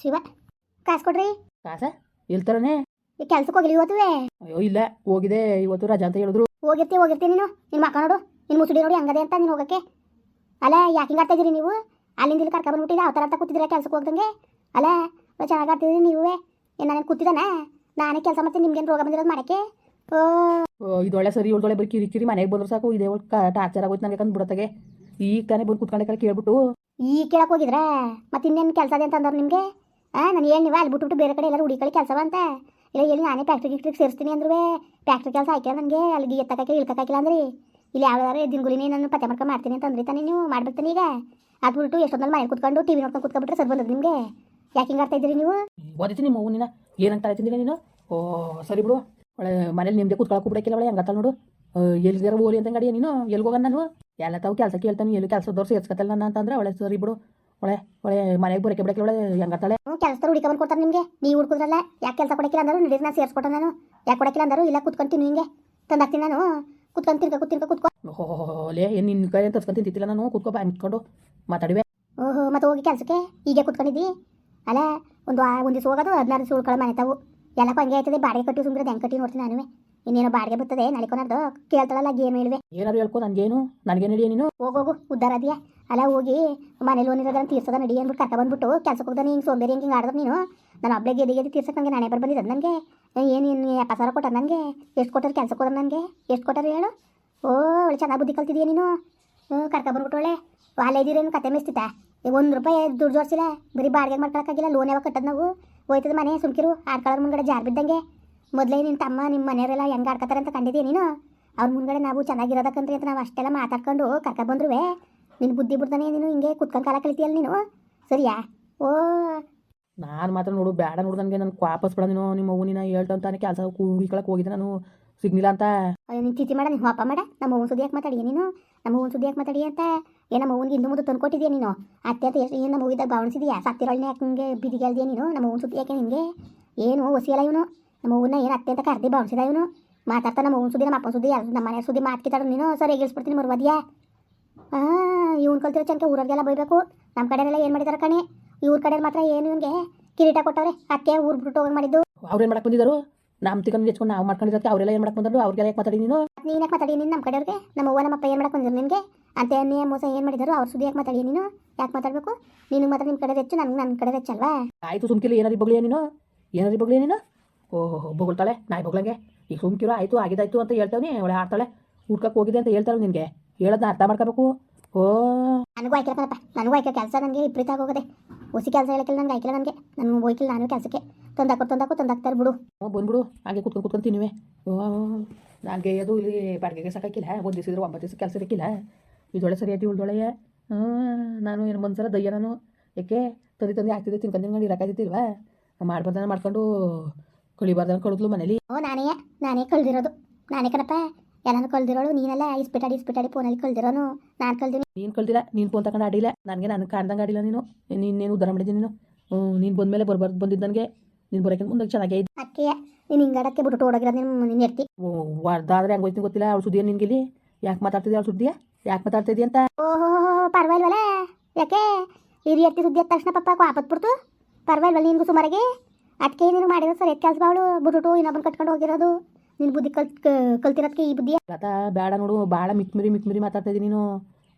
ಶಿವ ಕಾಸು ಕೊಡ್ರಿ. ಕಾಸ? ಇಲ್ಲ ಈ ಕೆಲ್ಸಕ್ಕೆ ಹೋಗಿಲ್ಲ ಇವತ್ತುವೆ ಅಯ್ಯೋ ಇಲ್ಲ ಹೋಗಿದೆ. ಇವತ್ತು ರಜಾ ಅಂತ ಹೇಳಿದ್ರು. ಹೋಗಿರ್ತಿ ಹೋಗಿರ್ತಿ ನೀನು. ನಿನ್ನ ಮಕ್ಕ ನೋಡು ನಿನ್ನ ಮುಸುಡಿ ನೋಡಿ ಹಂಗದೆ ಅಂತ ನೀನು ಹೋಗಕ್ಕೆ. ಅಲ್ಲ ಯಾಕೆ ಹಿಂಗೆ ಆಡ್ತಾ ಇದೀರಿ ನೀವು? ಅಲ್ಲಿಂದ ಇಲ್ಲಿ ಕರ್ಕ ಬಂದ್ಬಿಟ್ಟಿದ್ದೆ ಅವತಾರ ಅಂತ ಕೂತಿದ್ರೆ ಕೆಲ್ಸಕ್ಕೆ ಹೋಗ್ದಂಗೆ? ಅಲ್ಲ ಚೆನ್ನಾಗಿ ಆಡ್ತಿದ್ರಿ ನೀವೇ ಏನು ನಾನು ಕೂತಿದ್ದಾನೆ? ನಾನೇ ಕೆಲಸ ಮಾಡ್ತೀನಿ ನಿಮ್ಗೇನು ರೋಗ ಬಂದಿರೋದು ಮಾಡಕ್ಕೆ? ಇದೊಳ್ಳೆ ಸರಿ ಇವಳ್ದೊಳೆ ಬರೀ ಕಿರಿ ಕಿರಿ ಮನೆಗೆ ಬಂದ್ರೆ ಸಾಕು. ಇದೇ ಟಾರ್ಚರ್ ಆಗೋಯ್ತು ನನಗೆ ಕಂದು ಬಿಡತ್ತಾಗೆ ಈಗ ತಾನೇ ಬಂದು ಕುತ್ಕೊಂಡೆ ಕೇಳ್ಬಿಟ್ಟು. ಈ ಕೇಳಕ್ಕೆ ಹೋಗಿದ್ರೆ ಮತ್ತೆ ಇನ್ನೇನು ಕೆಲಸ ಅದೇ ಅಂತ ಅಂದವ್ರು ನಿಮಗೆ? ಹಾಂ ನಾನು ಏನು ನೀವು, ಅಲ್ಲಿ ಬಿಟ್ಬಿಟ್ಟು ಬೇರೆ ಕಡೆ ಎಲ್ಲರೂ ಹುಡುಕಿ ಕೆಲಸ ಅಂತ. ಇಲ್ಲ, ಹೇಳಿ ನಾನೇ ಫ್ಯಾಕ್ಟ್ರಿ ಗಿಟ್ರಿಗೆ ಸೇರಿಸ್ತೀನಿ ಅಂದ್ರೆ ಫ್ಯಾಕ್ಟ್ರಿ ಕೆಲಸ ಆಯ್ಕೆ ನನಗೆ? ಅಲ್ಲಿಗೆ ಎತ್ತಕ್ಕಾಕಿಲ್ಲ ಇಳ್ಕಕ್ಕಾಕಿಲ್ಲ ಅಂದ್ರಿ? ಇಲ್ಲಿ ಯಾವ್ದಾರು ದಿನಗುಲಿನೇ ನಾನು ಪತ್ತೆ ಮಾಡ್ಕೊಂಡು ಮಾಡ್ತೀನಿ ಅಂತ ಅಂದ್ರೆ ತಾನೇ ನೀವು? ಮಾಡ್ಬಿಡ್ತೀನಿ ಈಗ. ಅದು ಬಿಟ್ಟು ಎಷ್ಟೊಂದಲ್ಲಿ ಮನೆ ಕುತ್ಕೊಂಡು ಟಿ ವಿ ನೋಡ್ಕೊಂಡು ಕುತ್ಕೊಂಡ್ಬಿಟ್ರೆ ಸರ್ ಬಂದದ್ದು ನಿಮಗೆ. ಯಾಕೆ ಹಿಂಗೆ ಇದ್ದೀರಿ ನೀವು? ಓದಿತೀನಿ ನಿಮ್ಮ ನಿನ್ನ ಏನಂತ ಹೇಳ್ತಿದ್ದೀನಿ ನೀನು? ಓ, ಸರಿ ಬಿಡು. ಒಳ್ಳೆ ಮನೇಲಿ ನಿಮ್ದೆ ಕುತ್ಕೊಳಕ್ಕೆ ಬಿಡಕ್ಕಿಲ್ಲ ಒಳ್ಳೆ ಹೆಂಗತ್ತಲ್ಲ ನೋಡು. ಎಲ್ಲಿಗಾರ ಓಲಿ ಅಂತ ಗಡಿಯ ನೀನು? ಎಲ್ಲಿ ಹೋಗೋಣ ನಾನು? ಎಲ್ಲ ತಾವು ಕೆಲಸ ಕೇಳ್ತಾನೆ ಎಲ್ಲಿ ಕೆಲಸದವ್ರು ಸೇರ್ಸ್ಕತ್ತಲ್ಲ ನಾನು ಅಂತಂದ್ರೆ ಒಳ್ಳೆ ಸರಿ ಬಿಡು. ಒಳ್ಳೆ ಒಳ್ಳೆ ಮನೆಗೆ ಬರೋಕೆ ಬಿಡಕ್ಕೆ ಒಳ್ಳೆ ಹೆಂಗತ್ತಾಳೆ ಕೆಲಸ ಹುಡುಕಿ ಬಂದು ಕೊಡ್ತಾರೆ ನಿಮಗೆ. ನೀವು ಹುಡ್ಕುದ್ರಲ್ಲ ಯಾಕೆ ಕೆಲಸ ಕೊಡಕ್ಕಿಲ್ಲ ಅಂದರು ನಡೀರಿ ನಾನು ಸೇರಿಸ್ಕೊಟ್ಟೆ ನಾನು. ಯಾಕೆ ಕೊಡಕ್ಕಿಲ್ಲ ಅಂದರು ಇಲ್ಲ ಕುತ್ಕೊಂತೀನಿ ಹಿಂಗೆ. ತಂದಾಕ್ತೀನಿ ನಾನು. ಕುತ್ಕೊಂತೀನಿ ಕುತ್ತಿನ್ಕ ಕುತ್ತಿರ್ಕ ಕುತ್ಕೊ. ಲೇ ಏನು ನಿನ್ನ ಕೈ ತರ್ಸ್ಕೊಂತೀನಿ ತಿತ್ತಿಲ್ಲ ನಾನು? ಕುತ್ಕೊ ಬಾಯ್ ಮುತ್ಕೊಂಡು ಮಾತಾಡಿವೆ. ಓಹೋ ಮತ್ತೆ ಹೋಗಿ ಕೆಲಸಕ್ಕೆ? ಹೀಗೆ ಕುತ್ಕೊಂಡಿದ್ದಿ? ಅಲ್ಲ ಒಂದು ಒಂದು ದಿವಸ ಹೋಗೋದು ಹದಿನಾರು ದಿವಸ ಉಳ್ಕೊಳ್ಳೋ ಮನೆ ತಾವು. ಎಲ್ಲಕ್ಕೂ ಹಂಗೆ ಆಯ್ತದೆ ಬಾಡಿಗೆ ಕಟ್ಟಿ ಸುಮ್ಮನೆ ಹೆಂಗೆ ಕಟ್ಟಿ ನೋಡ್ತೀನಿ ನಾನು ಇನ್ನೇನೋ ಬಾಡಿಗೆ ಬರ್ತದೆ ನಾಳೆ ಕೊನಾರ್ದು ಕೇಳ್ತಾಳಲ್ಲ ಏನು ಹೇಳುವೆ. ಏನಾದ್ರು ಹೇಳ್ಕೊ ನನಗೇನು ನನಗೆ ನಡಿಯ ನೀನು ಹೋಗೋಗು ಉದ್ದಾರ ಅದೆಯಾ. ಅಲ್ಲ ಹೋಗಿ ಮನೇಲಿ ಲೋನ್ ಇರೋದನ್ನ ತೀರ್ಸೋದ ನಡಿ ಅಂದ್ಬಿಟ್ಟು ಕರ್ಕ ಬಂದ್ಬಿಟ್ಟು ಕೆಲಸಕ್ಕೆ ಹೋಗ್ದಾನೆ ಹಿಂಗೆ ಸೋಂಬೇರಿ ಹಿಂಗೆ ಆಡಿದ್ರೆ ನೀನು. ನಾನು ಒಬ್ಳೆ ಗೆದಿ ಗೆದಿ ತೀರ್ಸಕ್ಕೆ ನನಗೆ ನಾನೇ ಬರ್ ಬಂದಿದ್ದು ನನಗೆ ಏನು ಏನು ಎಪ್ಪ ಸಾವಿರ ಕೊಟ್ಟ ನನಗೆ ಎಷ್ಟು ಕೊಟ್ಟರು ಕೆಲಸಕ್ಕೆ ಹೋದ್ರೆ ನನಗೆ ಎಷ್ಟು ಕೊಟ್ಟರು ಹೇಳು? ಓ ಒಳ್ಳೆ ಚೆನ್ನಾಗಿ ಬುದ್ಧಿ ಕಲ್ತಿದೀಯ ನೀನು? ಹ್ಞೂ ಕರ್ಕ ಬಂದ್ಬಿಟ್ಟು ಒಳ್ಳೆ. ಅಲ್ಲೇ ಇದ್ದೀರೇನು ಕತೆ ಮೆಸ್ತಿತ್ತ? ಒಂದು ರೂಪಾಯಿ ದುಡ್ಡು ಜೋಡಿಸಿಲ್ಲ. ಬರೀ ಬಾಡಿಗೆ ಮಾಡ್ಕೊಳಕ್ಕಾಗಿಲ್ಲ ಲೋನ್ ಯಾವಾಗ ಕಟ್ಟದ ನಾವು? ಹೋಯ್ತದ ಮನೆ ಸುಮ್ಕಿರು ಆಡ್ಕೊಳ್ಳೋರ್ ಮುಂದ್ಗಡೆ ಜಾರ್ ಬಿದ್ದಂಗೆ. ಮೊದಲೇ ನಿನ್ನ ತಮ್ಮ ನಿಮ್ಮ ಮನೆಯವರೆಲ್ಲ ಹೆಂಗೆ ಆಡ್ಕೊತಾರೆ ಅಂತ ಕಂಡಿದ್ದೀಯ ನೀನು? ಅವ್ರ ಮುಂದ್ಗಡೆ ನಾವು ಚೆನ್ನಾಗಿರೋದಕ್ಕಂತ್ರಿ ಅಂತ ನಾವು ಅಷ್ಟೆಲ್ಲ ಮಾತಾಡ್ಕೊಂಡು ಕರ್ಕ ಬಂದ್ರುವೆ. ನಿನ್ನ ಬುದ್ಧಿ ಬಿಡ್ತಾನೆ ನೀನು ಹಿಂಗೆ ಕುತ್ಕೊಂಡು ಕಾಲ ಕಳಿತೀಯಲ್ಲ ನೀನು? ಸರಿಯಾ? ಓ. ನಾನು ಮಾತ್ರ ನೋಡು ಬೇಡ ನೋಡು ನನಗೆ ನನ್ನ ವಾಪಸ್ ಬಿಡ ನೀನು ನಿಮ್ಮ ಅವ್ವ ನೀನು ಹೇಳ್ತಾ ಅಂತಾನೆ ಕೆಲಸ ಕೂಡಿಕೊಳಕ್ಕೆ ಹೋಗಿದ್ದೆ ನಾನು. ಸಿಗ್ನಿಲ್ಲ ಅಂತ. ಅಯ್ಯೋ ನೀನು ತಿಥಿ ಮಾಡ ನೀನು ಅಪ್ಪ ಮಾಡ ನಮ್ಮ ಅವ್ನ ಸುದ್ದಿ ಯಾಕೆ ಮಾತಾಡಿಯ ನೀನು? ನಮ್ಮ ಅವ್ನ ಸುದ್ದಿ ಯಾಕೆ ಮಾತಾಡಿ ಅಂತ? ಏ ನಮ್ಮ ಅವ್ನಿಗೆ ಇಂದು ಮುಂದೆ ತಂದ್ಕೊಟ್ಟಿದ್ಯಾ ನೀನು? ಅತ್ತೆ ಅಂತ ಎಷ್ಟು ಏನು ನಮ್ಮ ಹೋಗಿದ್ದಾಗ ಬಾವಣಿಸಿದ್ಯಾ ಸತ್ತಿರೋಳ್ನೇ ಯಾಕೆ ಹಿಂಗೆ ಬಿದಿಗೆ ನೀನು? ನಮ್ಮ ಅವ್ನ ಸುದ್ದಿ ಯಾಕೆ ನಿನಗೆ? ಏನು ಹೊಸಿಯಲ್ಲ ಇವನು? ನಮ್ಮ ಅವ್ವನ ಏನು ಅತ್ತೆ ಅಂತ ಕರ್ದಿ ಭಾವಣಿಸಿದ ಇವನು. ಮಾತಾಡ್ತಾ ನಮ್ಮ ಅವ್ವನ ಸುದ್ದಿ ನಮ್ಮ ಅಪ್ಪನ ಸುದ್ದಿ ಯಾರು ನಮ್ಮ ಮನೆ ಸುದ್ದಿ ಮಾತ್ಕಿತಾಡು ನೀನು ಸರಿ ಎಗಿಸ್ಬಿಡ್ತೀನಿ ಮರ್ವಾದ್ಯಾ ಹಾಂ ಇವ್ನು ಕಲ್ತಿರೋ ಚನ್ಕ ಊರವ್ರಿಗೆಲ್ಲ ಬೈಬೇಕು. ನಮ್ಮ ಕಡೆಯೆಲ್ಲ ಏನು ಮಾಡಿದಾರೆ ಕಣೆ? ಇವ್ರ ಕಡೆ ಮಾತ್ರ ಏನು ಇವನಿಗೆ? ಕಿರೀಟ ಕೊಟ್ಟವ್ರೆ ಅತ್ತೆ ಊರು ಬಿಟ್ಟು ಹೋಗಿ ಮಾಡಿದ್ದು. ಅವ್ರೇನು ಮಾಡಕ್ಕೆ ಬಂದಿದ್ದರು? ನಮ್ಮ ತಿಕೊಂಡು ನೆಚ್ಕೊಂಡು ನಾವು ಮಾಡ್ಕೊಂಡಿದ್ದಕ್ಕೆ ಅವರೆಲ್ಲ ಏನು ಮಾಡಕ್ಕೆ ಬಂದರು? ಅವ್ರಿಗೆಲ್ಲ ಯಾಕೆ ಮಾತಾಡಿ ನೀನು? ನೀನು ಯಾಕೆ ಮಾತಾಡಿ ನೀನು ನಮ್ಮ ಕಡೆಯವ್ರಿಗೆ? ನಮ್ಮ ಅವ್ವ ನಮ್ಮಪ್ಪ ಏನು ಮಾಡಕ್ಕೆ ಬಂದಿರು ನಿನಗೆ? ಅಂತ ನೀ ಮೋಸ ಏನು ಮಾಡಿದರು? ಅವ್ರ ಸುದ್ದಿ ಯಾಕೆ ಮಾತಾಡಿ ನೀನು? ಯಾಕೆ ಮಾತಾಡಬೇಕು? ನೀನು ಮಾತ್ರ ನಿಮ್ಮ ಕಡೆ ಹೆಚ್ಚು ನನಗೆ ನನ್ನ ಕಡೆ ಹೆಚ್ಚಲ್ವಾ? ಆಯಿತು ಸುಮ್ಕಿಲ್ಲ ಏನಾದ್ರು ಬಗ್ಲಿಯ ನೀನು? ಏನಾದ್ರು ಬಗ್ಲಿಯ ನೀನು? ಓಹೋ ಬೊಗಳ್ತಾಳೆ? ನಾಯಿ ಬೊಗಳಂಗೆ? ಈಗ ಸುಮ್ಕಿರೋ ಆಯಿತು ಆಗಿದಾಯ್ತು ಅಂತ ಹೇಳ್ತಾವನಿ ಅವಳೆ ಆಡ್ತಾಳೆ ಹುಡ್ಕಕ್ಕೆ ಹೋಗಿದೆ ಅಂತ ಹೇಳ್ತಾಳೆ ನಿನಗೆ. ಹೇಳೋದನ್ನ ಅರ್ಥ ಮಾಡ್ಕೋಬೇಕು? ಓ. ನನಗೂ ಆಯ್ಕೆ ಕಣಪ್ಪ. ನನಗೂ ಆಯ್ಕೆ ಕೆಲಸ ನನಗೆ ವಿಪರೀತ ಆಗೋಗದೆ. ಹೊಸಿ ಕೆಲಸ ಹೇಳಕ್ಕಿಲ್ಲ ನನಗೆ ಆಯ್ಕಿಲ್ಲ ನನಗೆ. ನಾನು ಹೋಯ್ಕಿಲ್ಲ ನಾನು ಕೆಲಸಕ್ಕೆ. ತಂದಾಕೋ ತಂದಾಕೋ ತಂದಾಕ್ತಾರೆ ಬಿಡು. ಹ್ಞೂ ಬಂದ್ಬಿಡು ಹಾಗೆ ಕುತ್ಕೊಂಡು ಕುತ್ಕೊಂಡು ತಿನ್ನುವೆ. ಓ ನನಗೆ ಅದು ಇಲ್ಲಿ ಬಾಡಿಗೆಗೆ ಸಾಕಾಕಿಲ್ಲ. ಒಂದು ದಿವಸ ಇದ್ರೆ ಒಂಬತ್ತು ದಿವಸ ಕೆಲಸ ಇರಕ್ಕಿಲ್ಲ ಇದೊಳೆ ಸರಿ ಆಯ್ತು ಉಳ್ದೊಳೆಯ ಹ್ಞೂ ನಾನು ಏನು ಒಂದ್ಸಲ ದಯ್ಯ ನಾನು. ಯಾಕೆ ತಂದೆ ತಂದೆ ಆಗ್ತಿದ್ದೆ ತಿನ್ಕೊಂಡು ತಿನ್ಕೊಂಡು ಇರೋಕ್ಕಾಗ್ತಿಲ್ವಾ ಮಾಡ್ಬಾರ್ದು ಮಾಡ್ಕೊಂಡು ಕಳಿಬಾರ್ದನ ಕಳಿದ್ಲು ಮನೇಲಿ. ಓ ನಾನೇ ನಾನೇ ಕಳ್ದಿರೋದು. ನಾನೇ ಕಣಪ್ಪ ಎಲ್ಲಾನು ಕಳ್ದಿರೋಳು ನೀನೆಲ್ಲ ಇಸ್ಪಿಟಾಡಿ ಇಸ್ಪಿಟಾಡಿ ಫೋನಲ್ಲಿ ಕಳ್ದಿರೋನು ನಾನು ಕಳ್ದಿನಿ ನೀನು ಕಲ್ತಿಲ್ಲ ನೀನು ಫೋನ್ ತಗೊಂಡು ಆಡಿಲ್ಲ ನನಗೆ ನನಗೆ ಕಾಣ್ದಂಗೆ ಆಡಿಲ್ಲ ನೀನು. ನೀನೇನು ಉದ್ದಾರ ಮಾಡಿದ್ದೀನಿ ನೀನು. ನೀನು ಬಂದಮೇಲೆ ಬರ್ಬಾರ್ದು ಬಂದಿದ್ದು ನನಗೆ. ನೀನು ಬರೋಕೆ ಮುಂದೆ ಚೆನ್ನಾಗೇ ಇದ್ದು. ಅಕ್ಕಿಯ ನೀನು ಹಿಂಗಾಡಕ್ಕೆ ಬಿಟ್ಟು ಓಡೋಗಿರೋದು ನೀನು ನೀನು ಎತ್ತಿ ಹೊರ್ದಾದ್ರೆ ಹೆಂಗೆ ಹೋಯ್ತೀನಿ ಗೊತ್ತಿಲ್ಲ ಅವ್ಳು ಸುದ್ದಿಯ ನಿನ್ಗೆ ಇಲ್ಲಿ? ಯಾಕೆ ಮಾತಾಡ್ತಿದ್ದೆ ಅವ್ಳು ಸುದ್ದಿಯ? ಯಾಕೆ ಮಾತಾಡ್ತಿದ್ದಿ ಅಂತ? ಓಹೋ ಪರವಾಗಿಲ್ವಲ್ಲ ಯಾಕೆ? ಹಿರಿಯ ಎತ್ತಿ ಸುದ್ದಿ ಎತ್ತ ತಕ್ಷಣ ಪಪ್ಪ ಆಪತ್ಬಿಡ್ತು ಪರವಾಗಿಲ್ವಲ್ಲ ನಿನ್ಗೂ ಸುಮಾರಿಗೆ? ಅದಕ್ಕೆ ನೀನು ಸರ್ ಸರಿ ಕೆಲಸ ಬಾಳು ಬಿಟ್ಬಿಟ್ಟು ಇನ್ನೊಬ್ಬನ ಕಟ್ಕೊಂಡು ಹೋಗಿರೋದು. ನಿನ್ನ ಬುದ್ಧಿ ಕಲ್ ಕಲ್ತಿರೋದಕ್ಕೆ ಈ ಬುದ್ಧಿ. ಲತಾ ಬೇಡ ನೋಡು ಭಾಳ ಮಿಕ್ಮಿರಿ ಮಿಕ್ಮಿರಿ ಮಾತಾಡ್ತಾ ನೀನು.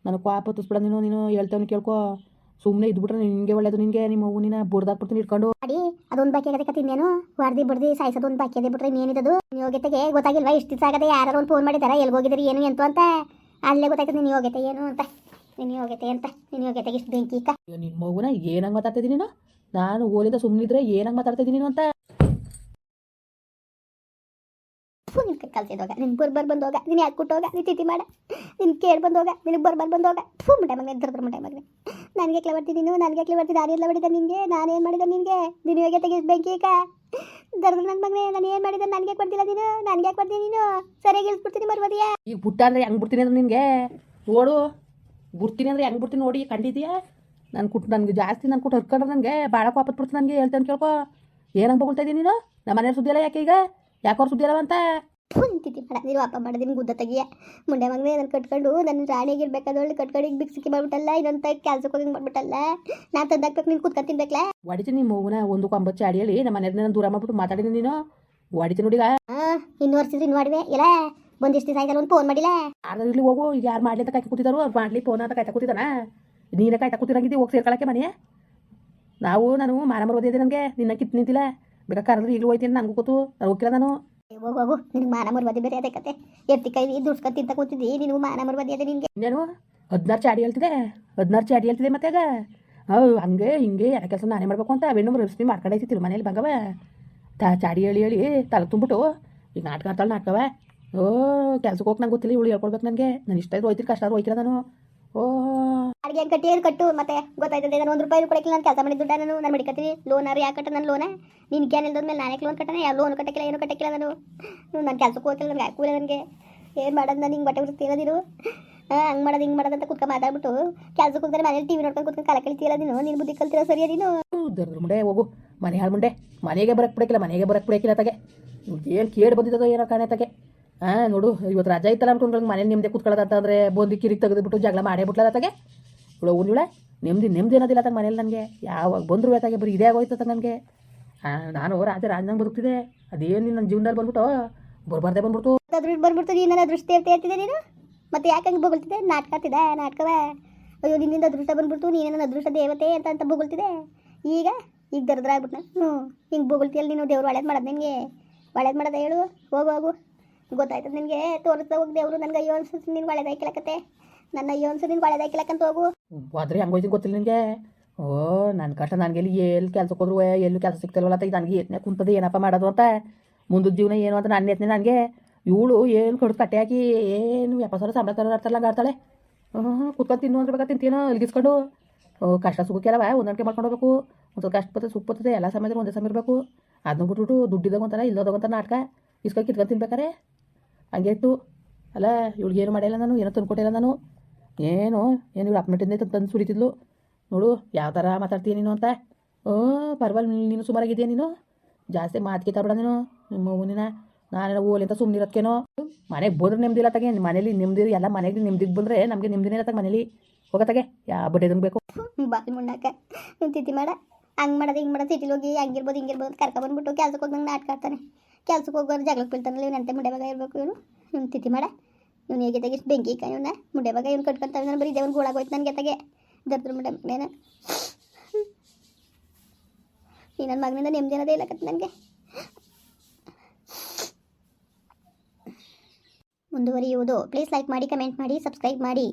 ನನಗೆ ಕೋಪ ತುಸ್ಬಿಡ ನೀನು ನೀನು ಹೇಳ್ತಾವನು ಕೇಳ್ಕೊ. ಸುಮ್ಮನೆ ಇದ್ಬಿಟ್ರೆ ನಿನಗೆ ಒಳ್ಳೇದು ನಿನಗೆ ನಿಮ್ಮ ಹೂವಿನ ನೀನು ಬುಡ್ದಾಕ್ಬಿಡ್ತೀನಿ ಇಟ್ಕೊಂಡು. ಮಾಡಿ ಅದೊಂದು ಬಾಕಿ ಆಗದೆ ತಿನ್ನೇನು? ಹೊಡೆದಿ ಬಿಡ್ದಿ ಸಾಯಿಸೋದು ಒಂದು ಬಾಕಿ ಅದೇ ಬಿಟ್ರೆ ಇನ್ನೇನಿದದು? ಯೋಗ್ಯತೆಗೆ ಗೊತ್ತಾಗಿಲ್ವಾ? ಇಷ್ಟು ದಿವಸ ಆಗದೆ ಯಾರು ಒಂದು ಫೋನ್ ಮಾಡಿದಾರ ಎಲ್ಲಿ ಹೋಗಿದ್ರಿ ಏನು ಎಂತು ಅಂತ? ಅಲ್ಲೇ ಗೊತ್ತಾಯ್ತದೆ ನೀನು ಯೋಗ್ಯತೆ ಏನು ಅಂತ? ನೀನು ಯೋಗ್ಯತೆ ಅಂತ ನೀನು ಯೋಗ್ಯತೆಗೆ ಇಷ್ಟು ಬೆಂಕಿ ಕಾ ನಿಮ್ಮ ನಿನ್ನ ಮಗುನ ಏನಂಗೆ ಗೊತ್ತಾಗ್ತದೆ ನೀನು? ನಾನು ಓಲಿಂದ ಸುಮ್ಮನಿದ್ರೆ ಏನಂಗೆ ಮಾತಾಡ್ತಾ ಇದೀನಿ ನೀನು ಅಂತ? ಫು ನಿನ್ ಕೈ ಕಲ್ಸಿದೋಗ ನಿನ್ ಬರ್ಬರ್ ಬಂದೋಗ ನೀನು ಯಾಕೆ ಕೊಟ್ಟೋಗ ನೀನು ತಿಥಿ ಮಾಡ ನಿನ್ ಕೇಳಿ ಬಂದೋಗ ನಿನಗೆ ಬರ್ಬರ್ ಬಂದೋಗ. ಫು ಮುಟೆ ಮಗನೆ ದರ್ದ್ರ ಮುಟೆ ಮಗನೆ. ನನಗೆ ಎಕ್ಲೆ ಬರ್ತೀನಿ ನೀನು ನನಗೆ ಎಕ್ಲೆ ಬರ್ತೀನಿ ನಾನು ಎಲ್ಲ ಮಾಡಿದ ನಿನಗೆ ನಾನೇನು ಮಾಡಿದ ನಿನಗೆ? ನೀನು ಹೇಗೆ ತೆಗಿಸ್ ಬೆಂಕಿ ಈಗ. ದರ್ದ್ರ ನನ್ನ ಮಗನೆ ನಾನು ಏನು ಮಾಡಿದ ನನಗೆ ಕೊಡ್ತಿಲ್ಲ ನೀನು? ನನಗೆ ಯಾಕೆ ಕೊಡ್ತೀನಿ ನೀನು? ಸರಿಯಾಗಿ ಇಳಿಸ್ಬಿಡ್ತೀನಿ ಬರ್ಬೋದಿಯಾ ಈಗ ಬುಟ್ಟ ಅಂದ್ರೆ ಹೆಂಗೆ ಬಿಡ್ತೀನಿ ಅಂದ್ರೆ ನಿನಗೆ? ನೋಡು ಬಿಡ್ತೀನಿ ಅಂದ್ರೆ ಹೆಂಗೆ ಬಿಡ್ತೀನಿ ನೋಡಿ ಕಂಡಿದ್ಯಾ? ನಾನು ಕುಟ್ ನನಗೆ ಜಾಸ್ತಿ ನಾನು ಕುಟ್ಟು ಹರ್ಕೊಂಡ್ರೆ ನನಗೆ ಭಾಳ ಕೋಪ ಬಿಡ್ತು ನನಗೆ ಹೇಳ್ತೇನೆ ಕೇಳ್ಕೊ. ಏನಂಗೆ ಬೊಗಳ್ತಾ ಇದ್ದೀನಿ ನೀನು? ನಮ್ಮ ಮನೆಯವ್ರ ಸುದ್ದಿ ಎಲ್ಲ ಯಾಕೆ ಈಗ? ಯಾಕೆ ಅವ್ರ ಸುದ್ದಿ ಅಲ್ಲವ ಅಂತ ಕುಂತಿದ್ದಿ ಮಾಡ ನೀನು ಅಪ್ಪ ಮಾಡೋದಿನ ಗುದ್ದ ತೆಗಿಯ. ಮುಂಡೆ ಮಗನೇ ನಾನು ಕಟ್ಕೊಂಡು ನನ್ನ ರಾಣಿಗಿರ್ಬೇಕಾದವಳು ಕಟ್ಕೊಂಡು ಈಗ ಬಿಕ್ಸಿಕ್ಕಿ ಮಾಡ್ಬಿಟ್ಟಲ್ಲ ಇನ್ನೊಂದು ಕೆಲ್ಸಕ್ಕೆ ಹೋಗಿ ಮಾಡ್ಬಿಟ್ಟಲ್ಲ ನಾನು ತಂದಾಕ್ಬೇಕು ನೀನು ಕುತ್ಕೊಂಡು ತಿನ್ಬೇಕಲ್ಲ ಒಡಿತಿ ನಿಮ್ಮ ಮಗುನ ಒಂದು ಕೊಂಬತ್ತು ಚಾಡಿ ಹೇಳಿ ನಮ್ಮ ಮನೆಯವ್ರನ್ನ ನಾನು ದೂರ ಮಾಡ್ಬಿಟ್ಟು ಮಾತಾಡಿದ್ದೀನಿ ನೀನು. ಒಡಿತಿ ನೋಡಿಗ ಹಾಂ ಇನ್ನು ವರ್ಷಿದ್ರೆ ಇನ್ನು ಮಾಡಿವೆ. ಇಲ್ಲ ಒಂದಿಷ್ಟು ದಿವಸ ಆಯ್ತಲ್ಲ ಒಂದು ಫೋನ್ ಮಾಡಿಲ್ಲ? ಯಾರು ಇಲ್ಲಿ ಹೋಗು ಈಗ ಯಾರು ಮಾಡ್ಲಿ ಅಂತ ಕಾಯ್ತಾ ಕೂತಿದ್ದಾರು ಅವ್ರು ಮಾಡ್ಲಿ ಫೋನ್ ಅಂತ ಕಾಯ್ತಾ ಕೂತಿದ್ದಾನ ನೀನೇ ಕಾಯ್ತಾ ಕೂತಿರಂಗಿದ್ದಿ ಹೋಗಿ ಸೇರ್ಕೊಳಕ್ಕೆ ಮನೆ ನಾವು ನಾನು ಮಾನ ಓದಿದೆ ನನಗೆ. ನಿನ್ನ ಕಿತ್ತು ನಿಂತಿಲ್ಲ. ಬೇಕಾ ಕರೆದ್ರೆ ಈಗಲೂ ಹೋಯ್ತೀನಿ ನನಗೂ ಕೂತು ನಾನು ಹೋಗಿಲ್ಲ ನಾನು. ಹೋಗು ಹೋಗು. ನಿನಗೆ ಮಾನ ಮರ್ವಾದಿ ಬೇರೆ ಅದೇ ಕತೆ. ಎತ್ತಿ ಕೈ ದುಡ್ಸ್ಕೊಂಡು ತಿಂತ ಕೂತಿದ್ದಿ. ನಿನಗೂ ಮಾನ ಮರ್ವಾದಿ ಅದೇ ನಿನಗೆ. ಇನ್ನೇನು? ಹದಿನಾರು ಚಾಡಿ ಹೇಳ್ತಿದೆ. ಹದಿನಾರು ಚಾಡಿ ಹೇಳ್ತಿದೆ ಮತ್ತೆ ಆಗ ಹೌ ಹಂಗೆ ಹಿಂಗೆ ಯಾರ ಕೆಲಸ ನಾನೇ ಮಾಡಬೇಕು ಅಂತ ಅವೆಣ್ಣು ರೆಸಿಪಿ ಮಾಡ್ಕೊಂಡೈತಿ ಮನೇಲಿ ಬಂಗವ ತಾ ಚಾಡಿ ಹೇಳಿ ಹೇಳಿ ತಲೆ ತುಂಬಿಟ್ಟು. ಈಗ ನಾಟಕ ಆಡ್ತಾಳೆ ನಾಟಕವ. ಓ ಕೆಲ್ಸಕ್ಕೆ ಹೋಗಿ ನಂಗೆ ಗೊತ್ತಿಲ್ಲ ಇವಳು ಹೇಳ್ಕೊಡ್ಬೇಕು ನನಗೆ. ನಾನು ಇಷ್ಟ ಇದ್ದು ಹೋಯ್ತಿರಿ ಕಷ್ಟ ಆದ್ರೂ ಹೋಯ್ತಿಲ್ಲ ನಾನು. ಓ ಅಡಿಗೆ ಹೆಂಗೆ ಕಟ್ಟಿ, ಏನು ಕಟ್ಟು? ಮತ್ತೆ ಗೊತ್ತಾಯ್ತದೆ ನಾನು ಒಂದು ರೂಪಾಯಿ ಕೊಡಕ್ಕಿಲ್ಲ, ನಾನು ಕೆಲಸ ಮಾಡಿ ದುಡ್ಡ ನಾನು ನಾನು ಮಡಿಕತ್ತೀನಿ ಲೋನಾರು ಯಾಕೆ ಕಟ್ಟ ನನ್ನ ಲೋನ ನಿನ್ಗೆ ಏನು ಇಲ್ಲದ ಮೇಲೆ ನಾನೇ ಲೋನ್ ಕಟ್ಟನೆ? ಯಾವ ಲೋನ್ ಕಟ್ಟಕ್ಕಿಲ್ಲ ಏನು ಕಟ್ಟಕ್ಕಿಲ್ಲ ನಾನು? ನಾನು ಕೆಲಸಕ್ಕೆ ಹೋಗ್ತಿಲ್ಲ, ನನಗೆ ಹಾಕೂಲ ನನಗೆ? ಏನು ಮಾಡೋದು ನಾನು, ಹಿಂಗೆ ಬಟ್ಟೆ ಬಿಡ್ತೀರ ನೀನು? ಹಂಗೆ ಮಾಡೋದು, ಹಿಂಗೆ ಮಾಡೋದಂತ ಅಂತ ಕುತ್ಕೊಂಡು ಮಾತಾಡ್ಬಿಟ್ಟು ಕೆಲಸಕ್ಕೆ ಹೋಗ್ತಾರೆ, ಮನೇಲಿ ಟಿವಿ ನೋಡ್ಕೊಂಡು ಕುತ್ಕೊಂಡು ಕಾಲ ಕಳಿತೀರ ನೀನು? ನೀನು ಬುದ್ಧಿ ಕಲ್ತಿರೋ ಸರಿಯಾ ನೀನು? ಮುಂಡೆ ಹೋಗು. ಮನೆ ಹಾಳು ಮುಂಡೆ. ಮನೆಗೆ ಬರಕ್ಕೆ ಬಿಡಕ್ಕಿಲ್ಲ, ಮನೆಗೆ ಬರಕ್ಕೆ ಬಿಡಕ್ಕಿಲ್ಲ ತಗೆ. ಏನು ಕೇಳಿ ಬಂದಿದ್ದೋ ಏನೋ ಕಾಣೆ ತಗೆ. ಹಾಂ, ನೋಡು ಇವತ್ತು ರಜಾ ಇತ್ತಲ್ಲ ಅನ್ಕೊಂಡು ಮನೇಲಿ ನಿಮ್ಮದೇ ಕೂತ್ಕೊಳ್ಳೋದಂತಂದ್ರೆ ಬಂದು ಕಿರಿಗೆ ತೆಗೆದುಬಿಟ್ಟು ಜಗಳ ಮಾಡೇ ಬಿಟ್ಲಲ್ಲ ತಗೆ. ಇವಳು ಉಳ್ಳ ನೆಮ್ಮದಿ ನೆಮ್ಮದಿ ಅನ್ನೋದಿಲ್ಲ ತಂಗ ಮನೇಲಿ ನನಗೆ. ಯಾವಾಗ ಬಂದರು ಬೇಕಾಗೆ ಬರೀ ಇದೇ ಆಗೋಯ್ತು ತಂಗ ನನಗೆ. ನಾನು ರಾಜ ರಾಜನಂಗೆ ಬದುಕ್ತಿದೆ ಅದೇನು ನನ್ನ ಜೀವನದಲ್ಲಿ ಬಂದ್ಬಿಟ್ಟು? ಬರ್ಬಾರ್ದೆ ಬಂದ್ಬಿಡ್ತು. ಅದೃಷ್ಟ ಬಂದ್ಬಿಡ್ತು ನೀನು ದೃಷ್ಟಿ ಅಂತ ಹೇಳ್ತಿದ್ದೆ ನೀನು? ಮತ್ತೆ ಯಾಕೆ ಹಂಗೆ ನಾಟಕ ನಾಟಕವೇ ನಾಟಕವ. ಅಯ್ಯೋ, ನಿನ್ನಿಂದ ಅದೃಷ್ಟ ಬಂದ್ಬಿಡ್ತು, ನೀನೇ ನನ್ನ ಅದೃಷ್ಟ ದೇವತೆ ಅಂತ ಅಂತ ಬೊಗಳ್ತಿದ್ದೆ. ಈಗ ಈಗ ದರ್ದ್ರ ಆಗ್ಬಿಟ್ನ. ಹ್ಞೂ, ಹಿಂಗೆ ಬೊಗಳ್ತಿಯಲ್ಲ ನೀನು ದೇವ್ರು ಒಳ್ಳೇದು ಮಾಡೋದು ನಿನಗೆ. ಒಳ್ಳೇದು ಮಾಡೋದ ಹೇಳು, ಹೋಗು ಹೋಗು. ಗೊತ್ತಾಯ್ತದ ನಿನಗೆ ತೋರಿಸ್ತಾ ಹೋಗಿ ದೇವರು ನನಗೆ ಅಯ್ಯೋ ಅನ್ಸುತ್ತೆ ನಿನ್ಗೆ ಒಳ್ಳೇದಾಯ್ಕಿಲಕತ್ತೆ ನನ್ನ ಅಯ್ಯೋ ಅನ್ಸು ನಿನ್ಗೆ ಒಳ್ಳೇದಾಯ್ಕಿಲಕ್ಕಂತ ಹೋಗು ಹೋದ್ರೆ ಹಂಗೋಯ್ತು ಗೊತ್ತಿಲ್ಲ ನಿನಗೆ? ಓ ನನ್ನ ಕಷ್ಟ ನನಗೆ ಎಲ್ಲಿ ಎಲ್ಲಿ ಕೆಲ್ಸಕ್ಕೆ ಹೋದ್ರು ಎಲ್ಲೂ ಕೆಲಸ ಸಿಗ್ತಿಲ್ವಲ್ಲ ಅಂತ ನನಗೆ ಯತ್ನೆ ಕುಂತದ, ಏನಪ್ಪ ಮಾಡೋದು ಅಂತ. ಮುಂದಿನ ಜೀವನ ಏನು ಅಂತ ನನ್ನ ಯತ್ನೆ ನನಗೆ. ಇವಳು ಏನು ಕಡ್ದು ಕಟ್ಟೆ ಹಾಕಿ, ಏನು ಎಪ್ಪ ಸಂಬಳ ತರೋ ಆಡ್ತಾರಲ್ಲ ಹಂಗೆ ಆಡ್ತಾಳೆ. ತಿನ್ನು ಅಂದ್ರೆ ಬೇಕಾ ತಿಂತೀನೋ ಇಲ್ಗಿಸ್ಕೊಂಡು ಕಷ್ಟ ಸುಖಕ್ಕೆಲ್ಲವ ಹೊಂದಾಣಿಕೆ ಮಾಡ್ಕೊಂಡು ಹೋಗ್ಬೇಕು ಒಂದು ಕಷ್ಟ ಬರ್ತದೆ ಸುಖ ಬರ್ತದೆ ಎಲ್ಲ ಸಮಯದಲ್ಲಿ ಒಂದೇ ಸಮಯ ಇರಬೇಕು. ಅದನ್ನ ಬಿಟ್ಬಿಟ್ಟು ದುಡ್ಡಿದಾಗ ಒಂಥರ ಇಲ್ಲದಾಗ ನಾಟಕ. ಇಸ್ಕೊಂಡು ಕಿತ್ಕೊಂಡು ತಿನ್ಬೇಕಾರೆ. ಹಂಗೆ ಇತ್ತು ಅಲ್ಲ ಇವಳಿಗೆ ಏನು ಮಾಡಿಲ್ಲ ನಾನು, ಏನೋ ತಂದ್ಕೊಟ್ಟಿಲ್ಲ ನಾನು. ಏನು ಏನು ಇವಳು ಅಪ್ನಟ್ಟಿಂದ ತಂದು ಸುರಿತಿದ್ಲು? ನೋಡು, ಯಾವ ಥರ ಮಾತಾಡ್ತೀಯ ನೀನು ಅಂತ? ಓ, ಪರವಾಗಿಲ್ಲ, ನೀನು ಸುಮಾರಾಗಿದೆಯಾ ನೀನು? ಜಾಸ್ತಿ ಮಾತಿಗೆ ತರಬೇಡ ನೀನು, ನಿಮ್ಮ ಮಗುನಿನ ನಾನೆಲ್ಲ ಓಲಿ ಅಂತ ಸುಮ್ಮನೆ ಮನೆಗೆ ಬಂದ್ರೆ ನೆಮ್ಮದಿ ಇಲ್ಲ ತಗೆ, ಮನೇಲಿ ನೆಮ್ಮದಿ ಎಲ್ಲ ಮನೆಗೆ ನೆಮ್ಮದಿಗೆ ಬಂದರೆ ನಮಗೆ ನೆಮ್ಮದಿನೇ ಇರತ್ತೆ ಮನೇಲಿ. ಹೋಗತ್ತಾಗೆ ಯಾವ ಬಡ್ಡೆ ಬೇಕು. ಬಾಲ್ ಮುಣ್ಣಾಕ. ತಿಥಿ ಮಾಡ. ಹಂಗೆ ಮಾಡೋದು ಹಿಂಗೆ ಮಾಡೋದು ಸಿಟಿಲಿ ಹೋಗಿ ಹಂಗಿರ್ಬೋದು, ಹಿಂಗಿರ್ಬೋದು ಅಂತ ಕರ್ಕೊಬಂದ್ಬಿಟ್ಟು ಕೆಲ್ಸಕ್ಕೆ ಹೋಗಿ ನಾಟಕ ಆಡ್ತಾನೆ. ಕೆಲ್ಸಕ್ಕೆ ಹೋಗೋರು ಜಗಳಕ್ಕೆ ಬೀಳ್ತಾನಲ್ಲ ಇವ್ನು ಮುಂಡೆ ಬಗ್ಗೆ ಇರಬೇಕು ಇವ್ನು? ತಿಥಿ ಮಾಡ. ಇವ್ನು ಹೇಗೆ ಎಷ್ಟು ಬೆಂಕಿ ಕಾಯಿ ಇವನ್ನ ಮುಂಡೆ ಭಾಗ ಇವ್ನು ಕಟ್ಕೊಂತಾವೆ ನಾನು ಬರೀ ಒಂದು ಗೋಳಾಗೋಯ್ತು ನನಗೆ ತೆಗೆ. ದರ್ದ್ರ ಮುಂಡೆ ಮಗನೇನ ಈ ನನ್ನ ಮಗನಿಂದ ನೆಮ್ಮದಿ ಅನ್ನೋದೇ ಇಲ್ಲ ಕತ್ತೆ ನನಗೆ. ಮುಂದುವರಿಯುವುದು. ಪ್ಲೀಸ್ ಲೈಕ್ ಮಾಡಿ ಕಮೆಂಟ್ ಮಾಡಿ ಸಬ್ಸ್ಕ್ರೈಬ್ ಮಾಡಿ.